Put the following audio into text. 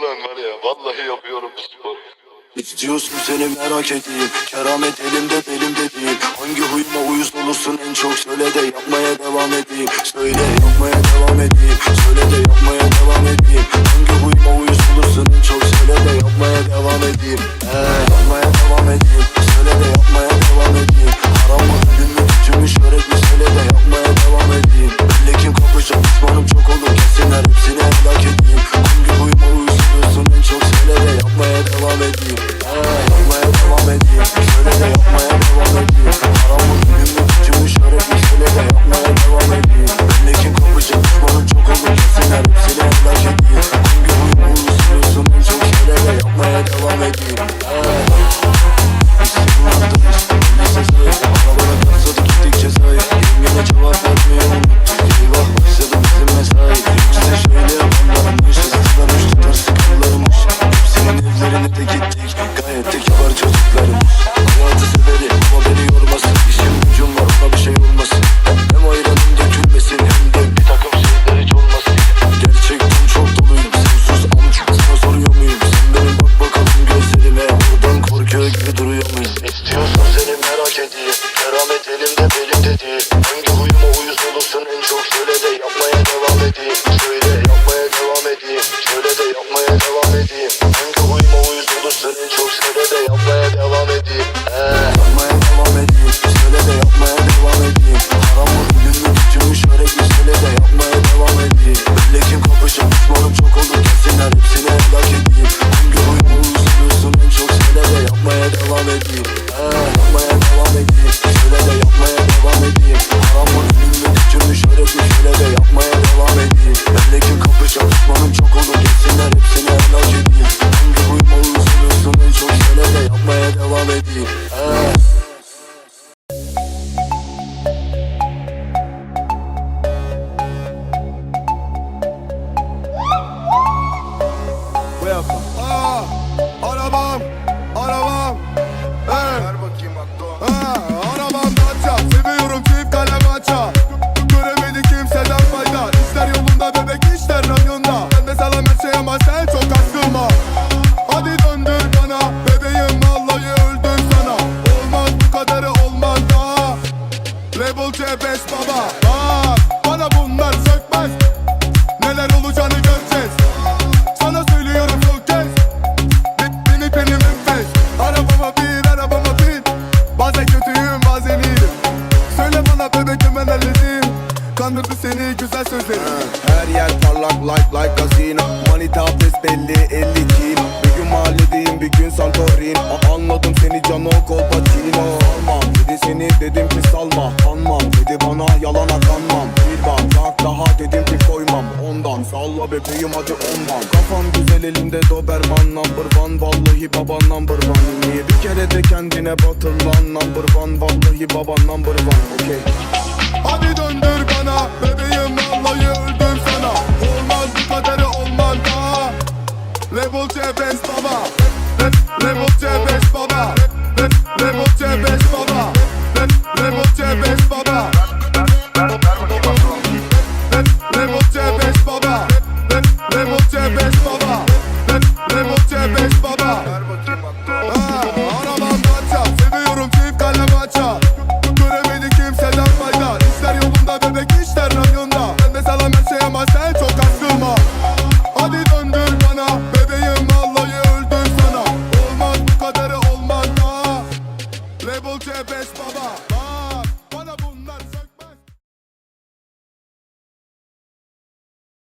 Ulan var ya vallahi yapıyorum spor. İstiyorsun seni merak edeyim. Keramet elimde belimde değil. Hangi huyuma uyuz olursun en çok Söyle de yapmaya devam edeyim. Söyle yapmaya devam edeyim. Söyle de yapmaya devam edeyim. 네, 되게 Rebel Cebes baba. Bak bana bunlar sökmez. Neler olacağını göreceğiz. Sana söylüyorum çok kez. Beni benim enfes Arabama bin arabama bin. Bazen kötüyüm bazen iyiyim. Söyle bana bebek hemen halledeyim Kandırdı seni güzel sözlerim. Her yer parlak like like gazino Manita pes belli 50 kilo. Bir gün kazanmam Bir bak daha dedim ki koymam. Ondan Salla bebeğim hadi ondan. Kafam güzel elimde doberman number one. Vallahi baban number one. Niye bir kere de kendine batır lan number one? Vallahi baban number one okay. Hadi döndür bana. nefes baba